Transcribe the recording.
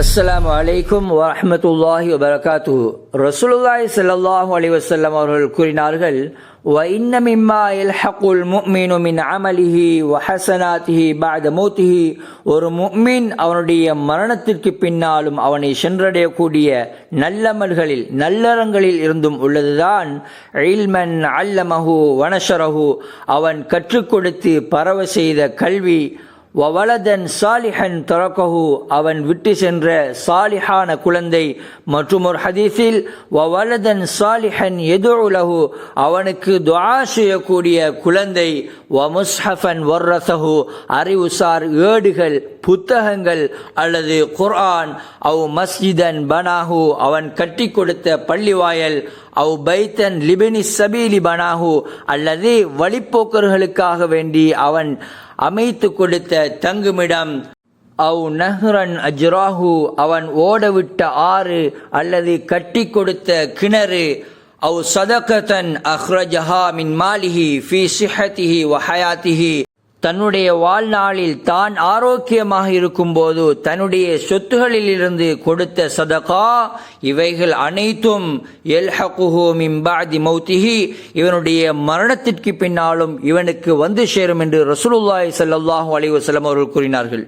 அஸ்லாம் வலைக்கும் வரமத்துல்லாஹி வபரகாத்து ரசூலுல்லாய் சல்லாஹு அலி வசல்லம் அவர்கள் கூறினார்கள் வைன்னமிம்மா இல் ஹக்குல் முக்மீனு மின் அமலிஹி வஹசனாத்திஹி பாத மூத்திஹி. ஒரு முக்மீன் அவனுடைய மரணத்திற்கு பின்னாலும் அவனை சென்றடையக்கூடிய நல்லமல்களில் நல்லறங்களில் இருந்தும் உள்ளதுதான். இல்மன் அல்லமஹு வனஷரஹு அவன் கற்றுக் கொடுத்து பரவ செய்த கல்வி வவலதன் சாலிஹன் தரக்கஹு அவன் விட்டு சென்ற சாலிஹான குழந்தை. மற்றும் ஒரு ஹதீஸில் வவலதன் சாலிஹன் உலகு அவனுக்கு துவா செய்யக்கூடிய குழந்தை. வமுஸ்ஹஃபன் வர்ரசஹு அறிவுசார் ஏடுகள் புத்தகங்கள் அல்லது குர்ஆன். அவ் மஸ்ஜிதன் பனாஹு அவன் கட்டி கொடுத்த பள்ளிவாயல். அவ் பைத்தன் லிபினி சபீலி பனாஹு அல்லது வழிப்போக்கர்களுக்காக வேண்டி அவன் அமைத்து கொடுத்த தங்குமிடம். அவ் நஹ்ரன் அஜ்ராஹு அவன் ஓடவிட்ட ஆறு அல்லது கட்டி கொடுத்த கிணறு. அவ் சதகதன் அஹ்ரஜஹா மின் மாலிஹி ஃபி சிஹத்திஹி வ ஹயாத்திஹி தன்னுடைய வாழ்நாளில் தான் ஆரோக்கியமாக இருக்கும்போது தன்னுடைய சொத்துகளிலிருந்து கொடுத்த சதகா இவைகள் அனைத்தும் எல்ஹகுஹு மின் பாதி மௌத்திஹி இவனுடைய மரணத்திற்கு பின்னாலும் இவனுக்கு வந்து சேரும் என்று ரசூலுல்லாய் சல்லாஹூ அலி வசலம் அவர்கள் கூறினார்கள்.